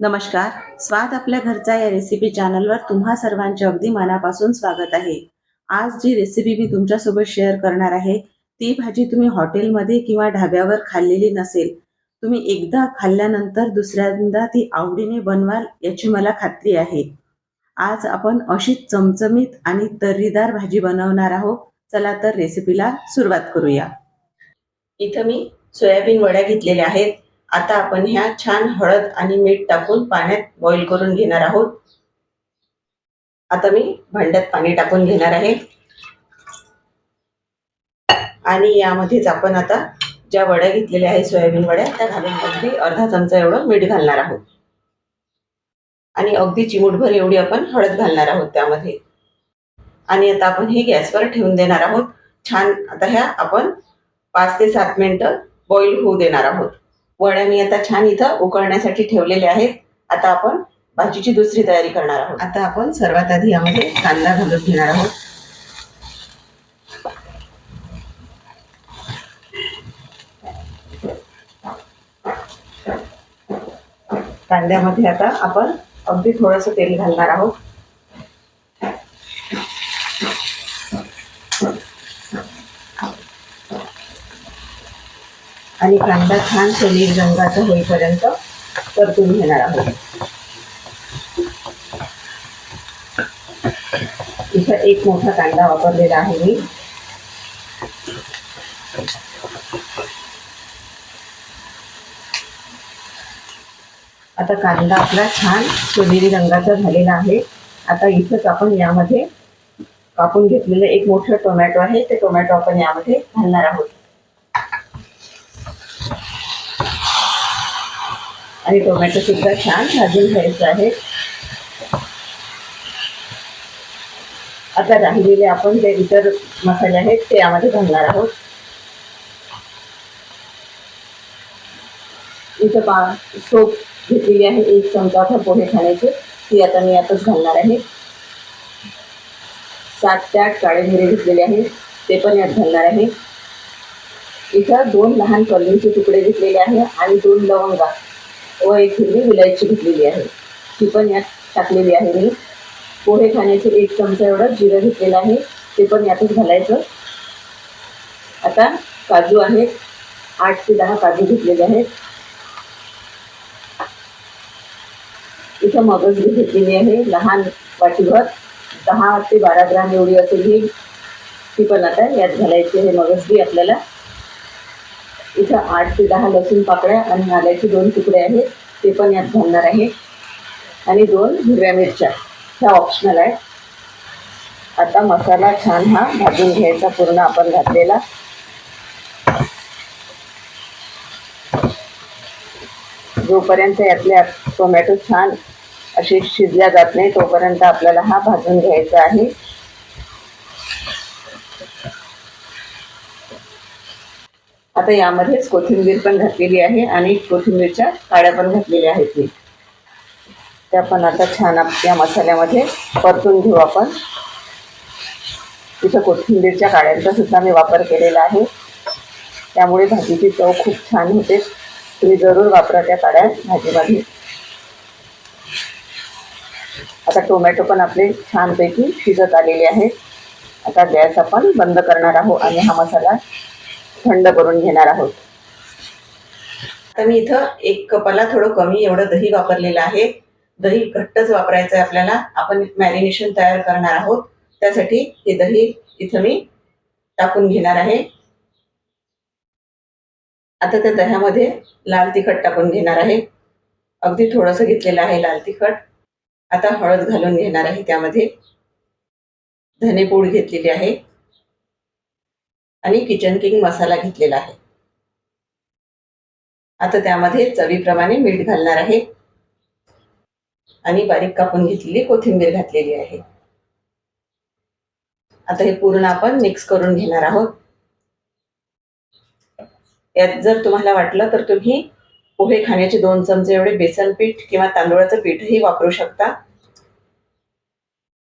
नमस्कार. स्वाद आपल्या घरचा या रेसिपी चॅनलवर तुम्हा सर्वांचे अगदी मनापासून स्वागत आहे. आज जी रेसिपी मी तुमच्यासोबत शेअर करणार आहे ती भाजी तुम्ही हॉटेलमध्ये किंवा ढाब्यावर खाल्लेली नसेल तुम्ही एकदा खाल्ल्यानंतर दुसऱ्यांदा ती आवडीने बनवाल याची मला खात्री आहे. आज आपण अशी चमचमीत आणि तर्रीदार भाजी बनवणार आहोत चला तर रेसिपीला सुरुवात करूया. इथं मी सोयाबीन वड्या घेतलेल्या आहेत. आता आपण ह्या छान हळद आणि मीठ टाकून पाण्यात बॉईल करून घेणार आहोत. आता मी भांड्यात पाणी टाकून घेणार आहे. आणि यामध्येच आपण आता ज्या वड्या घेतलेल्या आहेत सोयाबीन वड्या त्या घालून अगदी अर्धा चमचा एवढं मीठ घालणार आहोत. आणि अगदी चिमूटभर एवढी आपण हळद घालणार आहोत त्यामध्ये. आणि आता आपण हे गॅसवर ठेवून देणार आहोत. छान आता ह्या आपण पाच ते सात मिनिटं बॉईल होऊ देणार आहोत. वड्या मी आता छान इथं उकळण्यासाठी ठेवलेले आहेत. आता आपण भाजीची दुसरी तयारी करणार आहोत. आता आपण सर्वात आधी यामध्ये कांदा घालून घेणार आहोत. कांद्यामध्ये आता आपण अगदी थोडस तेल घालणार आहोत. आणि कांदा छान सोनेरी रंगाचा होईपर्यंत परतून घेणार आहोत. इथं एक मोठा कांदा वापरलेला आहे मी. आता कांदा आपला छान सोनेरी रंगाचा झालेला आहे. आता इथंच आपण यामध्ये कापून घेतलेलं एक मोठं टोमॅटो आहे. ते टोमॅटो आपण यामध्ये घालणार आहोत. आणि टोमॅटो सुद्धा छान भाजून घ्यायचं आहे. आता राहिलेले आपण जे इतर मसाले आहेत ते यामध्ये घालणार आहोत. इथं पा सोप घेतलेली आहे एक चमचा आता पोहे खाण्याचे. ती आता मी यातच घालणार आहे. सात ते आठ काळे मिरे घेतलेले आहेत. ते पण यात घालणार आहे. इथं दोन लहान कलिंगचे तुकडे घेतलेले आहे आणि दोन लवंगा. व एक हिरवी विलायची घेतलेली आहे. ती पण यात टाकलेली आहे मी. पोहे खाण्याचे एक चमचा एवढं जिरं घेतलेलं आहे. ते पण यातच घालायचं. आता काजू आहेत. आठ ते दहा काजू घेतलेले आहेत. इथं मगजबी घेतलेली आहे. लहान वाटीभर. दहा ते बारा ग्राम एवढी असेल ही. ती पण आता यात घालायची आहे. मगजबी आपल्याला इथं आठ ते दहा लसूण पाकळ्या आणि आल्याचे दोन तुकडे आहेत. ते पण यात घालणार आहे. आणि दोन हिरव्या मिरच्या. ह्या ऑप्शनल आहेत. आता मसाला छान हा भाजून घ्यायचा पूर्ण आपण घातलेला. जोपर्यंत यातले टोमॅटो छान असे शिजल्या जात नाही तोपर्यंत आपल्याला हा भाजून घ्यायचा आहे. आता यामध्येच कोथिंबीर पण घातलेली आहे आणि कोथिंबीरच्या काड्या पण घातलेल्या आहेत. मी त्या पण आता छान या मसाल्यामध्ये परतून घेऊ आपण. तिथं कोथिंबीरच्या काड्यांचा सुद्धा मी वापर केलेला आहे. त्यामुळे भाजीची चव खूप छान होते. तुम्ही जरूर वापरा त्या काड्या भाजीमध्ये. आता टोमॅटो पण आपले छानपैकी शिजत आलेले आहेत. आता गॅस आपण बंद करणार आहोत आणि हा मसाला थंड करून घेणार आहोत. आता मी इथं एक कपाला थोडं कमी एवढं दही वापरलेलं आहे. दही घट्टच वापरायचं आहे आपल्याला. आपण मॅरिनेशन तयार करणार आहोत. त्यासाठी हे दही इथं मी टाकून घेणार आहे. आता त्या दह्यामध्ये लाल तिखट टाकून घेणार आहे. अगदी थोडंसं घेतलेलं आहे लाल तिखट. आता हळद घालून घेणार आहे त्यामध्ये. धनेपूड घेतलेली आहे. आणि किचन किंग मसाला घेतलेला आहे. आता त्यामध्ये चवीप्रमाणे मीठ घालणार आहे. आणि बारीक कापून घेतलेली कोथिंबीर घातलेली आहे. आता हे पूर्ण आपण मिक्स करून घेणार आहोत. यात जर तुम्हाला वाटलं तर तुम्ही पोहे खाण्याचे दोन चमचे एवढे बेसन पीठ किंवा तांदूळाचं पीठही वापरू शकता.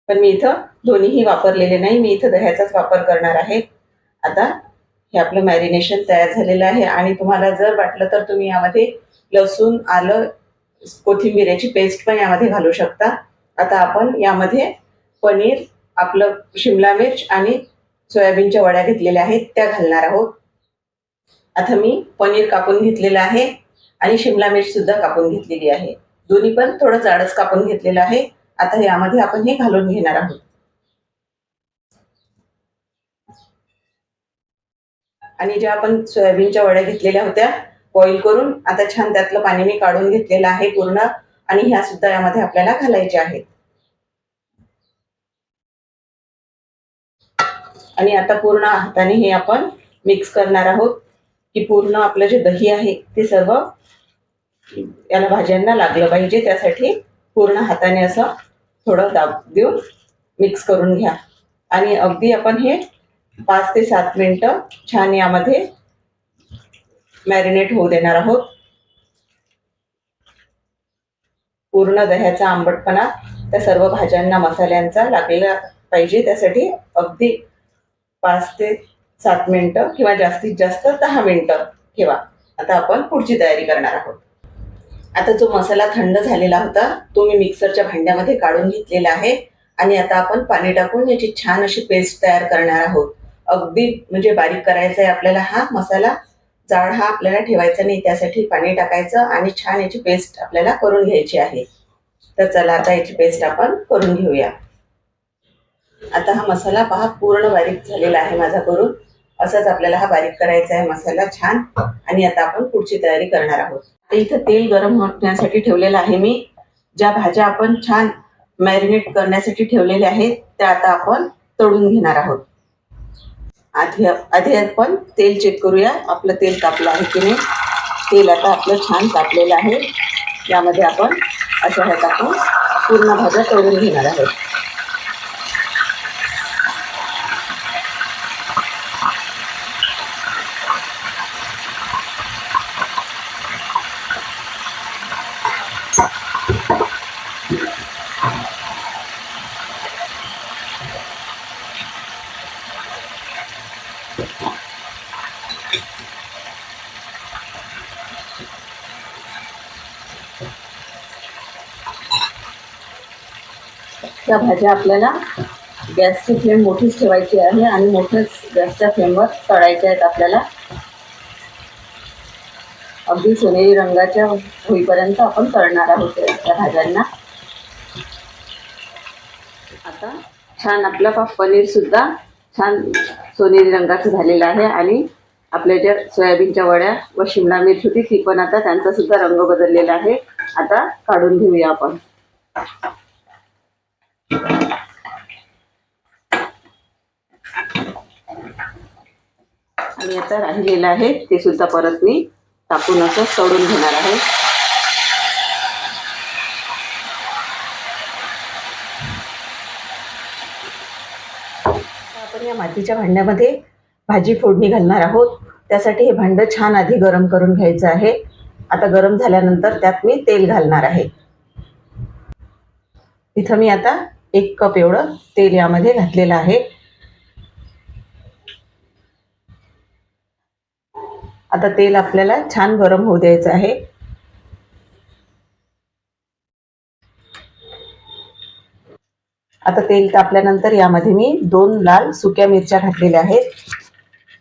पण मी इथं दोन्हीही वापरलेले नाही. मी इथं दह्याचाच वापर करणार आहे. आता हे आपलं मॅरिनेशन तयार झालेलं आहे. आणि तुम्हाला जर वाटलं तर तुम्ही यामध्ये लसूण आलं कोथिंबीऱ्याची पेस्ट पण यामध्ये घालू शकता. आता आपण यामध्ये पनीर आपलं शिमला मिर्च आणि सोयाबीनच्या वड्या घेतलेल्या आहेत त्या घालणार आहोत. आता मी पनीर कापून घेतलेलं आहे आणि शिमला मिर्च सुद्धा कापून घेतलेली आहे. दोन्ही पण थोडं जाडच कापून घेतलेलं आहे. आता यामध्ये आपण हे घालून घेणार आहोत. आणि ज्या आपण सोयाबीनच्या वड्या घेतलेल्या होत्या बॉईल करून आता छान त्यातलं पाणी मी काढून घेतलेलं आहे पूर्ण आणि ह्या सुद्धा यामध्ये आपल्याला घालायच्या आहेत. आणि आता पूर्ण हाताने हे आपण मिक्स करणार आहोत की पूर्ण आपलं जे दही आहे ते सर्व याला भाज्यांना लागलं पाहिजे त्यासाठी पूर्ण हाताने असं थोडं दाब देऊन मिक्स करून घ्या. आणि अगदी आपण हे पाच ते सात मिनटं छान यामध्ये मॅरिनेट होऊ देणार आहोत. पूर्ण दह्याचा आंबटपणा त्या सर्व भाज्यांना मसाल्यांचा लागलेला पाहिजे. त्यासाठी अगदी पाच ते सात मिनिटं किंवा जास्तीत जास्त दहा मिनिटं ठेवा. आता आपण पुढची तयारी करणार आहोत. आता जो मसाला थंड झालेला होता तो मी मिक्सरच्या भांड्यामध्ये काढून घेतलेला आहे. आणि आता आपण पाणी टाकून याची छान अशी पेस्ट तयार करणार आहोत. अगदी म्हणजे बारीक करायचा आहे आपल्याला हा मसाला जाड हा आपल्याला ठेवायचा नाही त्यासाठी पाणी टाकायचं आणि छान याची पेस्ट आपल्याला करून घ्यायची आहे. तर चला आता याची पेस्ट आपण करून घेऊया. आता हा मसाला पहा पूर्ण बारीक झालेला आहे माझा करून. असाच आपल्याला हा बारीक करायचा आहे मसाला छान. आणि आता आपण पुढची तयारी करणार आहोत. इथं तेल गरम होण्यासाठी ठेवलेलं आहे मी. ज्या भाज्या आपण छान मॅरिनेट करण्यासाठी ठेवलेल्या आहेत त्या आता आपण तळून घेणार आहोत. आधी आधी आपण तेल चेक करूया. आपलं तेल तापलं आहे की नाही? तेल आता आपलं छान तापलेलं आहे. यामध्ये आपण अशा ह्या टाकून पूर्ण भाज्या तळून घेणार आहोत. त्या भाज्या आपल्याला गॅसची फ्लेम मोठीच ठेवायची आहे आणि मोठ्याच गॅसच्या फ्लेमवर तळायच्या आहेत आपल्याला. अगदी सोनेरी रंगाच्या होईपर्यंत आपण तळणार आहोत त्या भाज्यांना. आता छान आपलं पा छान सोनेरी रंगाचं झालेलं आहे आणि आपल्या ज्या सोयाबीनच्या वड्या व शिमला मिरच होती ती पण आता त्यांचासुद्धा रंग बदललेला आहे. आता काढून घेऊया आपण. आणि आता राहिलेलं आहे ते सुद्धा परत मी टाकून असं सोडून घेणार आहे. आपण या मातीच्या भांड्यामध्ये भाजी फोडणी घालणार आहोत. त्यासाठी हे भांडं छान आधी गरम करून घ्यायचं आहे. आता गरम झाल्यानंतर त्यात मी तेल घालणार आहे. इथं मी आता एक कप एवढं तेल यामध्ये घातलेलं आहे. आता तेल आपल्याला छान गरम होऊ द्यायचं आहे. आता तेल तापल्यानंतर यामध्ये मी दोन लाल सुक्या मिरच्या घातलेल्या आहेत.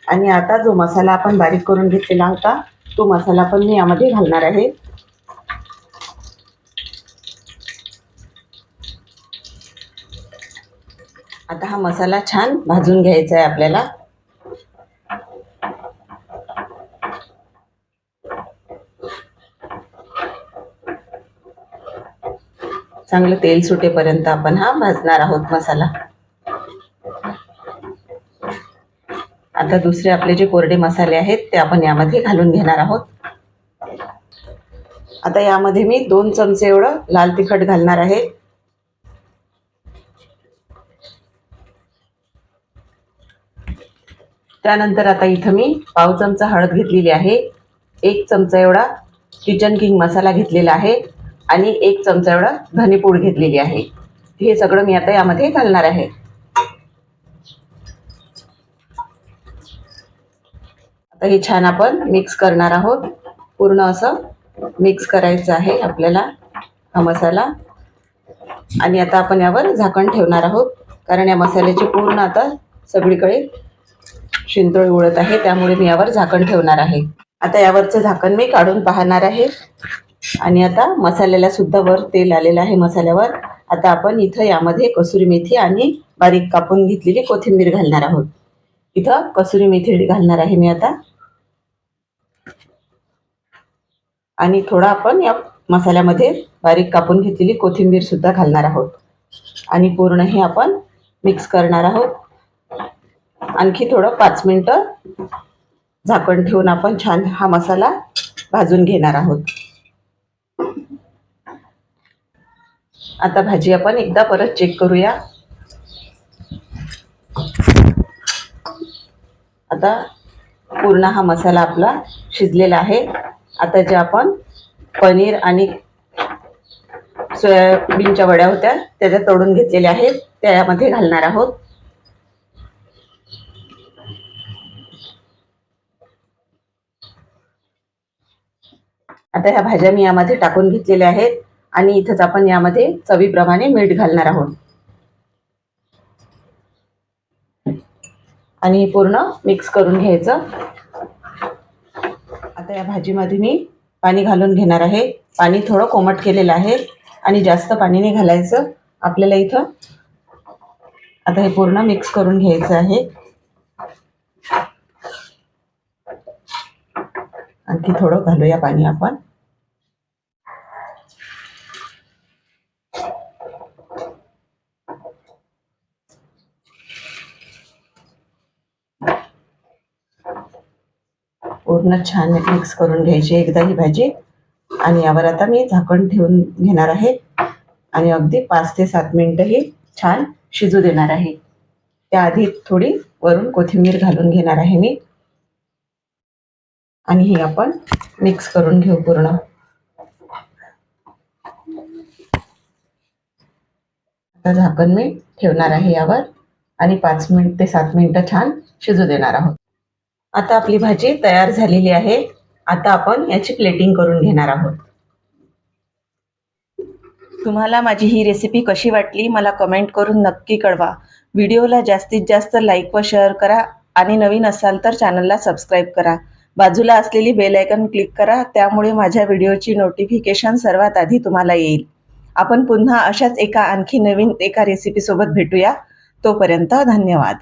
आणि आता जो मसाला आपण बारीक करून घेतलेला होता तो मसाला पण मी यामध्ये घालणार आहे. आता हा मसाला छान भाजून घ्यायचा आहे आपल्याला. चांगलं तेल सुटेपर्यंत आपण हा भाजणार आहोत मसाला. आता दुसरे आपले जे कोरडे मसाले आहेत ते आपण यामध्ये घालून घेणार आहोत. आता यामध्ये मी दोन चमचे एवढं लाल तिखट घालणार आहे. त्यानंतर आता इथं मी पाव चमचा हळद घेतलेली आहे. एक चमचा एवढा किचन किंग मसाला घेतलेला आहे आणि एक चमचा एवढा धनेपूड घेतलेली आहे. हे सगळं मी आता यामध्ये घालणार आहे. आता हे छान आपण मिक्स करणार आहोत. पूर्ण असं मिक्स करायचं आहे आपल्याला हा मसाला. आणि आता आपण यावर झाकण ठेवणार आहोत. कारण या मसाल्याची पूर्ण आता सगळीकडे शिंतोळी उडत आहे त्यामुळे मी यावर झाकण ठेवणार आहे. आता यावरचं झाकण मी काढून पाहणार आहे. आणि आता मसाल्याला सुद्धा वर तेल आलेलं आहे मसाल्यावर. आता आपण इथं यामध्ये कसुरी मेथी आणि बारीक कापून घेतलेली कोथिंबीर घालणार आहोत. इथं कसुरी मेथी घालणार आहे मी आता. आणि थोडा आपण या मसाल्यामध्ये बारीक कापून घेतलेली कोथिंबीर सुद्धा घालणार आहोत. आणि पूर्ण हे आपण मिक्स करणार आहोत. आणखी थोडं पाच मिनटं झाकण ठेवून आपण छान हा मसाला भाजून घेणार आहोत. आता भाजी आपण एकदा परत चेक करूया. आता पूर्ण हा मसाला आपला शिजलेला आहे. आता जे आपण पनीर आणि सोयाबीनच्या वड्या होत्या त्याच्या तोडून घेतलेल्या आहेत त्यामध्ये घालणार आहोत. आता ह्या भाज्या मी यामध्ये टाकून घेतलेल्या आहेत आणि इथंच आपण यामध्ये चवीप्रमाणे मीठ घालणार आहोत. आणि पूर्ण मिक्स करून घ्यायचं. आता या भाजीमध्ये मी पाणी घालून घेणार आहे. पाणी थोडं कोमट केलेलं आहे आणि जास्त पाणी नाही घालायचं. आपल्याला इथं आता हे पूर्ण मिक्स करून घ्यायचं आहे. आणखी थोडं घालूया पाणी आपण. पूर्ण छान मिक्स करून घ्यायची. एकदा ही भाजी आणि यावर आता मी झाकण ठेवून घेणार आहे. आणि अगदी पाच ते सात मिनिटं ही छान शिजू देणार आहे. त्याआधी थोडी वरून कोथिंबीर घालून घेणार आहे मी. आणि ही आपण मिक्स करून घेऊ पूर्ण. आता झाकण मी ठेवणार आहे यावर. आणि पाच मिनिट ते सात मिनिटं छान शिजू देणार आहोत. आता आपली भाजी तयार झालेली आहे. आता आपण याची प्लेटिंग करून घेणार आहोत. तुम्हाला माझी ही रेसिपी कशी वाटली मला कमेंट करून नक्की कळवा. व्हिडिओला जास्तीत जास्त लाईक व शेअर करा आणि नवीन असाल तर चॅनलला सबस्क्राईब करा. बाजूला असलेली बेल आयकन क्लिक करा त्यामुळे माझ्या व्हिडिओची नोटिफिकेशन सर्वात आधी तुम्हाला येईल. आपण पुन्हा अशाच एका आणखी नवीन एका रेसिपीसोबत भेटूया. तोपर्यंत धन्यवाद.